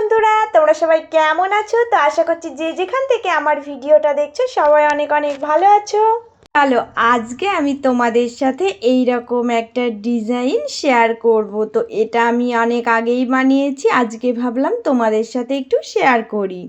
বন্ধুরা, তোমরা সবাই কেমন আছো? তো আশা করছি যে যেখান থেকে আমার ভিডিওটা দেখছ, সবাই অনেক অনেক ভালো আছো। চলো, আজকে আমি তোমাদের সাথে এই রকম একটা ডিজাইন শেয়ার করব। তো এটা আমি অনেক আগেই বানিয়েছি, আজকে ভাবলাম তোমাদের সাথে একটু শেয়ার করি।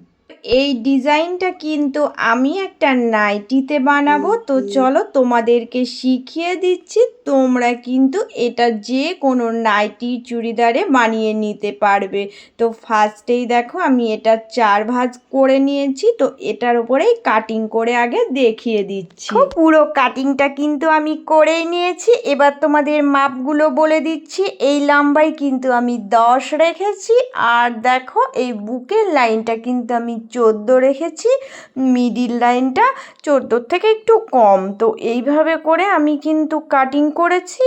এই ডিজাইনটা কিন্তু আমি একটা নাইটিতে বানাবো। তো চলো তোমাদেরকে শিখিয়ে দিচ্ছি তোমরা কিন্তু এটা যে কোনো নাইটি চুড়িদারে বানিয়ে নিতে পারবে। তো ফার্স্টেই দেখো আমি এটা চার ভাঁজ করে নিয়েছি তো এটার উপরেই কাটিং করে আগে দেখিয়ে দিচ্ছি। পুরো কাটিংটা কিন্তু আমি করেই নিয়েছি। এবার তোমাদের মাপগুলো বলে দিচ্ছি। এই লম্বাই কিন্তু আমি দশ রেখেছি। আর দেখো এই বুকের লাইনটা কিন্তু আমি চোদ্দ রেখেছি মিডিল লাইনটা চোদ্দোর থেকে একটু কম। তো এইভাবে করে আমি কিন্তু কাটিং করেছি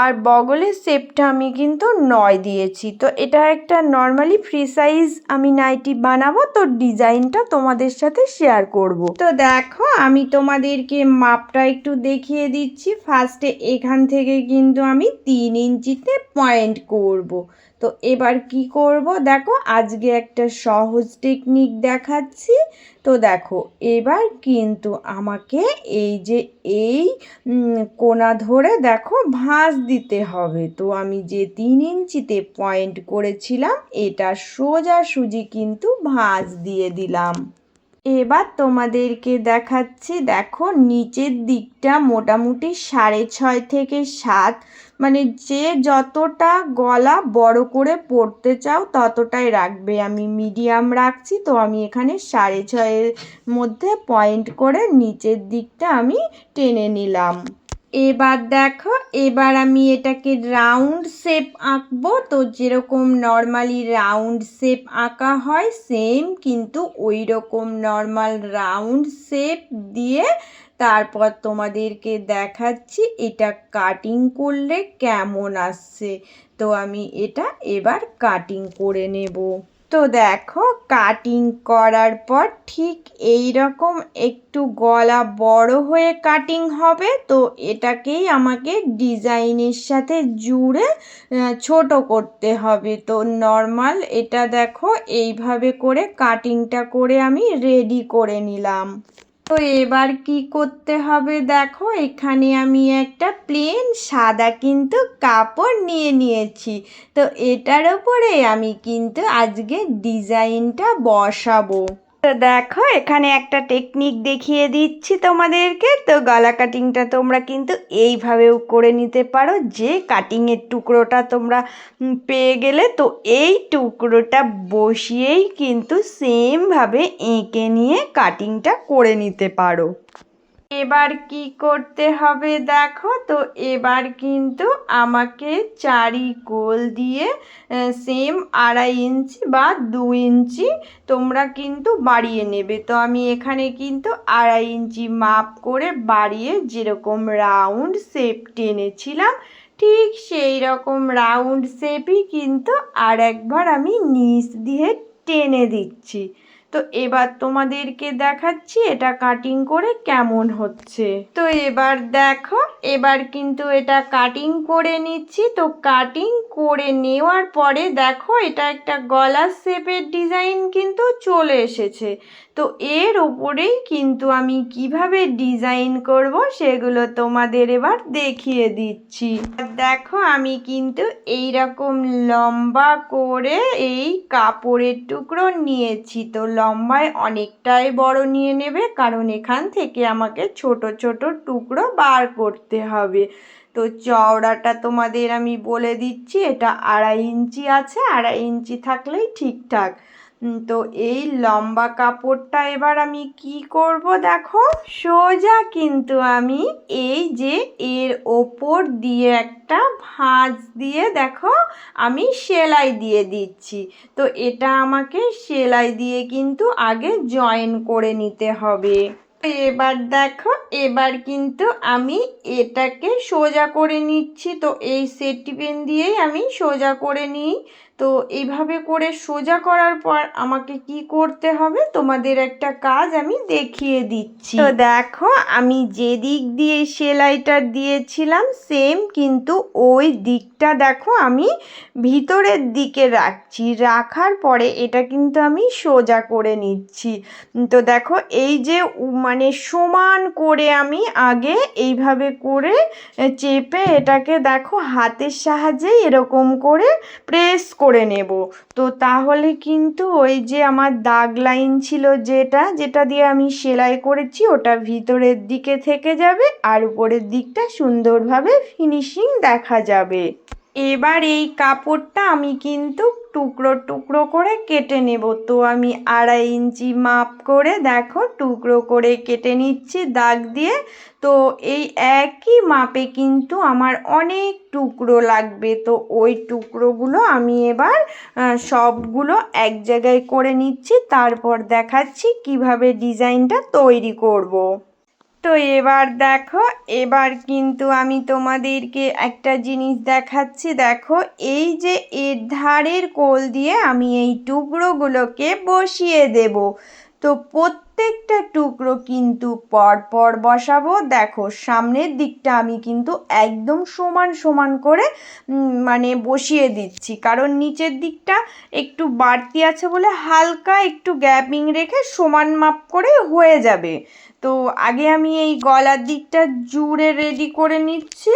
আর বগলের শেপটা আমি কিন্তু নয় দিয়েছি। তো এটা একটা নর্মালি ফ্রি সাইজ আমি নাইটি বানাবো, তো ডিজাইনটা তোমাদের সাথে শেয়ার করব। তো দেখো, আমি তোমাদেরকে মাপটা একটু দেখিয়ে দিচ্ছি। ফার্স্টে এখান থেকে কিন্তু আমি তিন ইঞ্চিতে পয়েন্ট করব। তো এবার কি করব? দেখো, আজকে একটা সহজ টেকনিক দেখাচ্ছি। তো দেখো, এবার কিন্তু আমাকে এই যে এই কোনা ধরে দেখো ভাঁজ দিতে হবে। তো আমি যে তিন ইঞ্চিতে পয়েন্ট করেছিলাম, এটা সোজা সুজি কিন্তু ভাঁজ দিয়ে দিলাম। এবার তোমাদেরকে দেখাচ্ছি, দেখো নিচের দিকটা মোটামুটি সাড়ে ছয় থেকে সাত। মানে যে যতটা গলা বড় করে পড়তে চাও ততটাই রাখবে। আমি মিডিয়াম রাখছি, তো আমি এখানে সাড়ে ছয়ের মধ্যে পয়েন্ট করে নিচের দিকটা আমি টেনে নিলাম। এবার দেখো, এবার আমি এটাকে রাউন্ড শেপ আঁকবো। তো যেরকম নর্মালি রাউন্ড শেপ আঁকা হয় সেম কিন্তু ওই রকম নর্মাল রাউন্ড শেপ দিয়ে তারপর তোমাদেরকে দেখাচ্ছি এটা কাটিং করলে কেমন আসছে। তো আমি এটা এবার কাটিং করে নেব। তো দেখো কাটিং করার পর ঠিক এই রকম একটু গলা বড় হয়ে কাটিং হবে, তো এটাকেই আমাকে ডিজাইনের সাথে জুড়ে ছোট করতে হবে। তো নর্মাল এটা দেখো, এইভাবে করে কাটিংটা করে আমি রেডি করে নিলাম। তো এবার কি করতে হবে? দেখো, এখানে আমি একটা প্লেন সাদা কিন্তু কাপড় নিয়ে নিয়েছি। তো এটার ওপরে আমি কিন্তু আজকে ডিজাইনটা বসাবো। তো দেখো, এখানে একটা টেকনিক দেখিয়ে দিচ্ছি তোমাদেরকে। তো গলা কাটিংটা তোমরা কিন্তু এইভাবেও করে নিতে পারো। যে কাটিংয়ের টুকরোটা তোমরা পেয়ে গেলে তো এই টুকরোটা বসিয়েই কিন্তু সেমভাবে এঁকে নিয়ে কাটিংটা করে নিতে পারো। এবার কি করতে হবে দেখো? তো এবার কিন্তু আমাকে চারি কোল দিয়ে সেম আড়াই ইঞ্চি বা দু ইঞ্চি তোমরা কিন্তু বাড়িয়ে নেবে। তো আমি এখানে কিন্তু আড়াই ইঞ্চি মাপ করে বাড়িয়ে যেরকম রাউন্ড শেপ টেনেছিলাম, ঠিক সেই রকম রাউন্ড শেপই কিন্তু আর একবার আমি নিচ দিয়ে টেনে দিচ্ছি। তো এবার তোমাদেরকে দেখাচ্ছি এটা কাটিং করে কেমন হচ্ছে। তো এবার দেখো, এবার কিন্তু এটা কাটিং করে নিচ্ছি। তো কাটিং করে নেওয়ার পরে দেখো, এটা একটা গলার শেপের ডিজাইন কিন্তু চলে এসেছে। তো এর ওপরেই কিন্তু আমি কীভাবে ডিজাইন করব সেগুলো তোমাদের এবার দেখিয়ে দিচ্ছি। দেখো, আমি কিন্তু এই রকম লম্বা করে এই কাপড়ের টুকরো নিয়েছি। তো লম্বায় অনেকটাই বড় নিয়ে নেবে, কারণ এখান থেকে আমাকে ছোট ছোট টুকরো বার করতে হবে। তো চওড়াটা তোমাদের আমি বলে দিচ্ছি, এটা আড়াই ইঞ্চি আছে, আড়াই ইঞ্চি থাকলেই ঠিকঠাক। তো এই লম্বা কাপড়টা এবার আমি কি করব দেখো? সোজা কিন্তু আমি এই যে এর ওপর দিয়ে একটা ভাঁজ দিয়ে দেখো, আমি সেলাই দিয়ে দিচ্ছি। তো এটা আমাকে সেলাই দিয়ে কিন্তু আগে জয়েন করে নিতে হবে। এবার দেখো, এবার কিন্তু আমি এটাকে সোজা করে নিচ্ছি। তো এই সেটি পেন দিয়েই আমি সোজা করে নিই। তো এইভাবে করে সোজা করার পর আমাকে কি করতে হবে? তোমাদের একটা কাজ আমি দেখিয়ে দিচ্ছি। তো দেখো, আমি যে দিক দিয়ে সেলাইটা দিয়েছিলাম সেম কিন্তু ওই দিকটা দেখো আমি ভিতরের দিকে রাখছি। রাখার পরে এটা কিন্তু আমি সোজা করে নিচ্ছি। তো দেখো, এই যে মানে সমান করে আমি আগে এইভাবে করে চেপে এটাকে দেখো হাতের সাহায্যে এরকম করে প্রেস করে নেব। তো তাহলে কিন্তু ওই যে আমার দাগ লাইন ছিল যেটা যেটা দিয়ে আমি সেলাই করেছি, ওটা ভিতরের দিকে থেকে যাবে আর উপরের দিকটা সুন্দরভাবে ফিনিশিং দেখা যাবে। এবার এই কাপড়টা আমি কিন্তু টুকরো টুকরো করে কেটে নেব। তো আমি আড়াই ইঞ্চি মাপ করে দেখো টুকরো করে কেটে নিচ্ছি দাগ দিয়ে। তো এই একই মাপে কিন্তু আমার অনেক টুকরো লাগবে। তো ওই টুকরোগুলো আমি এবার সবগুলো এক জায়গায় করে নিচ্ছি। তারপর দেখাচ্ছি কীভাবে ডিজাইনটা তৈরি করব। তো এবার দেখো, এবার কিন্তু আমি তোমাদেরকে একটা জিনিস দেখাচ্ছি। দেখো, এই যে এর ধারের কোল দিয়ে আমি এই টুকরোগুলোকে বসিয়ে দেব। তো প্রত্যেকটা টুকরো কিন্তু পর পর বসাবো। দেখো, সামনের দিকটা আমি কিন্তু একদম সমান সমান করে মানে বসিয়ে দিচ্ছি। কারণ নিচের দিকটা একটু বাড়তি আছে বলে হালকা একটু গ্যাপিং রেখে সমান মাপ করে হয়ে যাবে। তো আগে আমি এই গলার দিকটা জুড়ে রেডি করে নিচ্ছি।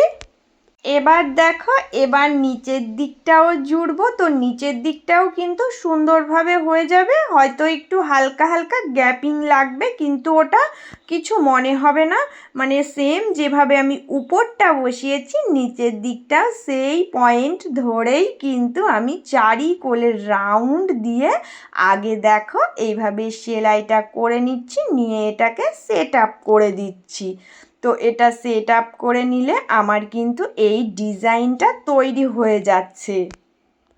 এবার দেখো, এবার নিচের দিকটাও জুড়বো। তো নিচের দিকটাও কিন্তু সুন্দরভাবে হয়ে যাবে। হয়তো একটু হালকা হালকা গ্যাপিং লাগবে, কিন্তু ওটা কিছু মনে হবে না। মানে সেম যেভাবে আমি উপরটা বসিয়েছি, নিচের দিকটা সেই পয়েন্ট ধরেই কিন্তু আমি চারি কোলের রাউন্ড দিয়ে আগে দেখো, এইভাবে সেলাইটা করে নিচ্ছি, নিয়ে এটাকে সেট আপ করে দিচ্ছি। তো এটা সেট আপ করে নিলে আমার কিন্তু এই ডিজাইনটা তৈরি হয়ে যাচ্ছে।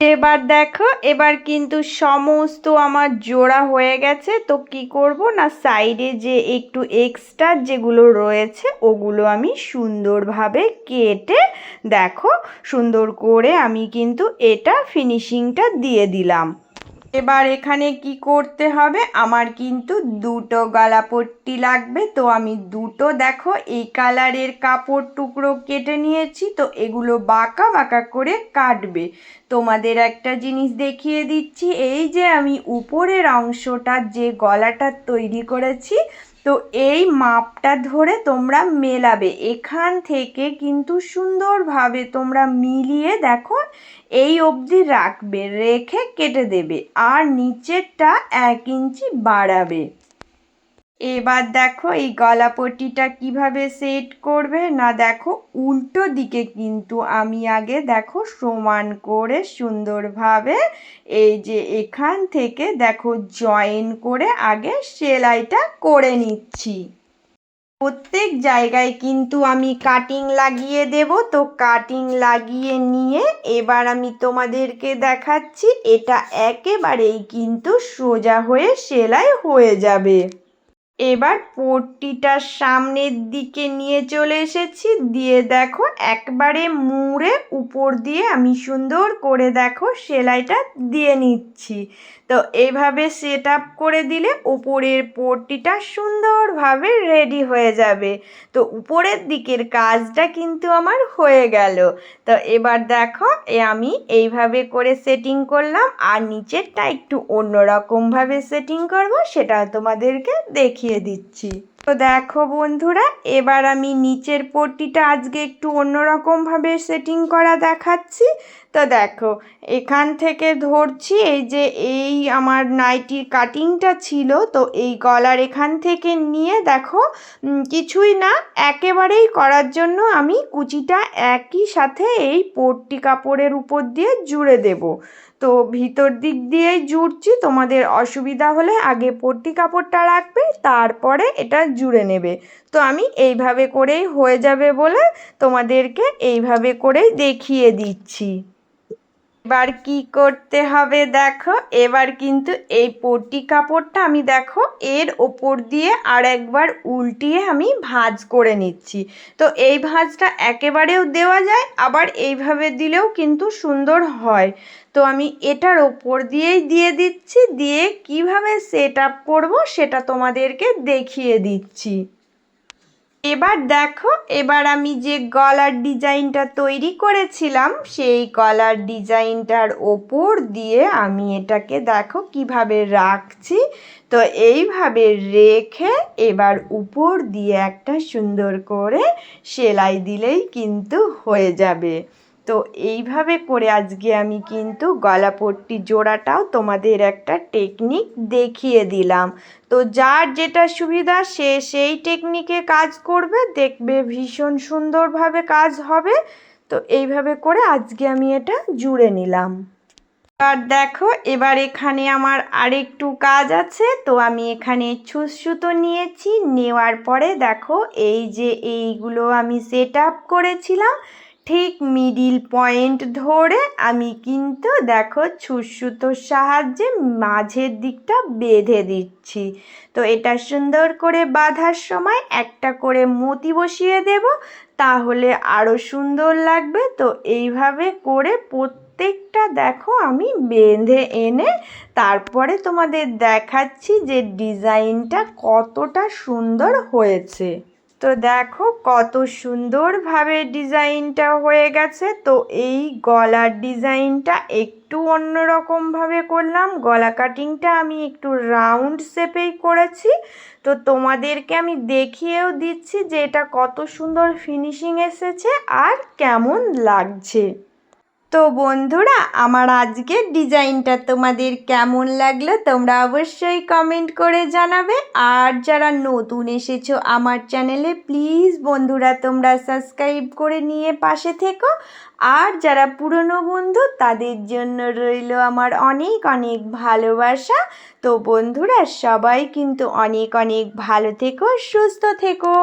এবার দেখো, এবার কিন্তু সমস্ত আমার জোড়া হয়ে গেছে। তো কি করব না সাইডে যে একটু এক্সট্রা যেগুলো রয়েছে, ওগুলো আমি সুন্দরভাবে কেটে দেখো, সুন্দর করে আমি কিন্তু এটা ফিনিশিংটা দিয়ে দিলাম। এবার এখানে কি করতে হবে? আমার কিন্তু দুটো গলাপট্টি লাগবে। তো আমি দুটো, দেখো, এই কালারের কাপড় টুকরো কেটে নিয়েছি। তো এগুলো বাঁকা বাঁকা করে কাটবে। তোমাদের একটা জিনিস দেখিয়ে দিচ্ছি। এই যে আমি উপরের অংশটা, যে গলাটা তৈরি করেছি তো এই মাপটা ধরে তোমরা মেলাবে। এখান থেকে কিন্তু সুন্দরভাবে তোমরা মিলিয়ে দেখো, এই অবধি রাখবে, রেখে কেটে দেবে, আর নিচেরটা এক ইঞ্চি বাড়াবে। এবার দেখো এই গলাপট্টিটা কীভাবে সেট করবে? না, দেখো, উল্টো দিকে কিন্তু আমি আগে দেখো সমান করে সুন্দরভাবে এই যে এখান থেকে দেখো জয়েন করে আগে সেলাইটা করে নিচ্ছি। প্রত্যেক জায়গায় কিন্তু আমি কাটিং লাগিয়ে দেব। তো কাটিং লাগিয়ে নিয়ে এবার আমি তোমাদেরকে দেখাচ্ছি, এটা একেবারেই কিন্তু সোজা হয়ে সেলাই হয়ে যাবে। এবার পট্টিটার সামনের দিকে নিয়ে চলে এসেছি। দিয়ে দেখো, একবারে মুড়ে উপর দিয়ে আমি সুন্দর করে দেখো সেলাইটা দিয়ে নিচ্ছি। তো এইভাবে সেট আপ করে দিলে উপরের পট্টিটা সুন্দরভাবে রেডি হয়ে যাবে। তো উপরের দিকের কাজটা কিন্তু আমার হয়ে গেল। তো এবার দেখো, এ আমি এইভাবে করে সেটিং করলাম, আর নিচেরটা একটু অন্যরকমভাবে সেটিং করব, সেটা তোমাদেরকে দেখিয়ে দিচ্ছি। তো দেখো বন্ধুরা, এবার আমি নিচের পট্টিটা আজকে একটু অন্যরকমভাবে সেটিং করা দেখাচ্ছি। তো দেখো, এখান থেকে ধরছি এই যে এই আমার নাইটির কাটিংটা ছিল, তো এই গলার এখান থেকে নিয়ে দেখো কিছুই না, একেবারেই করার জন্য আমি কুচিটা একই সাথে এই পট্টি কাপড়ের উপর দিয়ে জুড়ে দেব। তো ভিতর দিক দিয়েই জুড়ছি, তোমাদের অসুবিধা হলে আগে পট্টি কাপড়টা রাখবে, তারপরে এটা জুড়ে নেবে। তো আমি এইভাবে করেই হয়ে যাবে বলে তোমাদেরকে এইভাবে করেই দেখিয়ে দিচ্ছি। এবার কি করতে হবে দেখো? এবার কিন্তু এই পটি কাপড়টা আমি দেখো, এর ওপর দিয়ে আর একবার উল্টিয়ে আমি ভাঁজ করে নিচ্ছি। তো এই ভাঁজটা একেবারেও দেওয়া যায়, আবার এইভাবে দিলেও কিন্তু সুন্দর হয়। তো আমি এটার ওপর দিয়েই দিয়ে দিচ্ছি, দিয়ে কীভাবে সেট আপ করব সেটা তোমাদেরকে দেখিয়ে দিচ্ছি। এবার দেখো, এবার আমি যে গলার ডিজাইনটা তৈরি করেছিলাম, সেই গলার ডিজাইনটার ওপর দিয়ে আমি এটাকে দেখো কীভাবে রাখছি। তো এইভাবে রেখে এবার উপর দিয়ে একটা সুন্দর করে সেলাই দিলেই কিন্তু হয়ে যাবে। তো এইভাবে করে আজকে আমি কিন্তু গলাপট্টি জোড়াটাও তোমাদের একটা টেকনিক দেখিয়ে দিলাম। তো যার যেটা সুবিধা সে সেই টেকনিকে কাজ করবে, দেখবে ভীষণ সুন্দরভাবে কাজ হবে। তো এইভাবে করে আজকে আমি এটা জুড়ে নিলাম। আর দেখো, এবার এখানে আমার আরেকটু কাজ আছে। তো আমি এখানে ছুঁচ সুতো নিয়েছি। নেওয়ার পরে দেখো, এই যে এইগুলো আমি সেট আপ করেছিলাম। ঠিক মিডিল পয়েন্ট ধরে আমি কিন্তু দেখো ছুঁচ সুতোর সাহায্যে মাঝের দিকটা বেঁধে দিচ্ছি। তো এটা সুন্দর করে বাঁধার সময় একটা করে মতি বসিয়ে দেব, তাহলে আরও সুন্দর লাগবে। তো এইভাবে করে প্রত্যেকটা দেখো আমি বেঁধে এনে তারপরে তোমাদের দেখাচ্ছি যে ডিজাইনটা কতটা সুন্দর হয়েছে। তো দেখো কত সুন্দরভাবে ডিজাইনটা হয়ে গেছে। তো এই গলার ডিজাইনটা একটু অন্যরকমভাবে করলাম। গলা কাটিংটা আমি একটু রাউন্ড শেপেই করেছি। তো তোমাদেরকে আমি দেখিয়েও দিচ্ছি যে এটা কত সুন্দর ফিনিশিং এসেছে আর কেমন লাগছে। তো বন্ধুরা, আমার আজকের ডিজাইনটা তোমাদের কেমন লাগল তোমরা অবশ্যই কমেন্ট করে জানাবে। আর যারা নতুন এসেছ আমার চ্যানেলে, প্লিজ বন্ধুরা, তোমরা সাবস্ক্রাইব করে নিয়ে পাশে থেকো। আর যারা পুরনো বন্ধু, তাদের জন্য রইল আমার অনেক অনেক ভালোবাসা। তো বন্ধুরা, সবাই কিন্তু অনেক অনেক ভালো থেকো, সুস্থ থেকো।